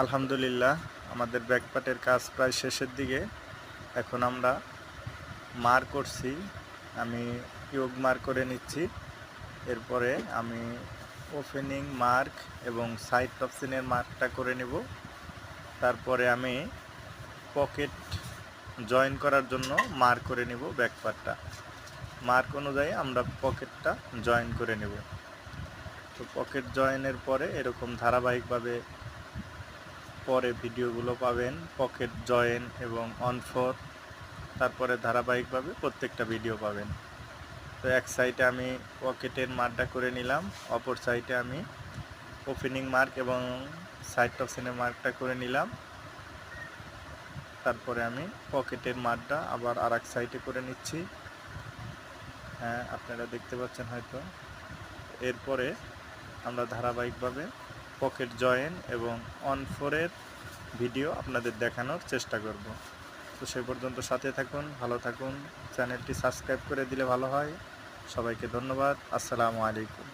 আলহামদুলিল্লাহ, আমাদের ব্যাকপাটের কাজ প্রায় শেষের দিকে। এখন আমরা মার করছি, আমি ইয়োগ মার করে নিচ্ছি। এরপরে আমি ওপেনিং মার্ক এবং সাইড টপসিনের মার্কটা করে নেব। তারপরে আমি পকেট জয়েন করার জন্য মার করে নেব ব্যাকপার্টটা মার্ক অনুযায়ী আমরা পকেটটা জয়েন করে নেব। তো পকেট জয়েনের পরে এরকম ধারাবাহিকভাবে পরে ভিডিওগুলো পাবেন, পকেট জয়েন এবং অন ফোর তারপরে ধারাবাহিকভাবে প্রত্যেকটা ভিডিও পাবেন। তো এক সাইডে আমি পকেটের মার্কটা করে নিলাম, অপর সাইডে আমি ওপেনিং মার্ক এবং সাইড টপসিনের মার্কটা করে নিলাম। তারপরে আমি পকেটের মার্কটা আবার আর এক সাইডে করে নিচ্ছি। হ্যাঁ আপনারা দেখতে পাচ্ছেন হয়তো। এরপরে আমরা ধারাবাহিকভাবে পকেট জয়েন এবং অন ফোরের ভিডিও আপনাদের দেখানোর চেষ্টা করব। তো সে পর্যন্ত সাথে থাকুন, ভালো থাকুন, চ্যানেলটি সাবস্ক্রাইব করে দিলে ভালো হয়। সবাইকে ধন্যবাদ, আসসালামু আলাইকুম।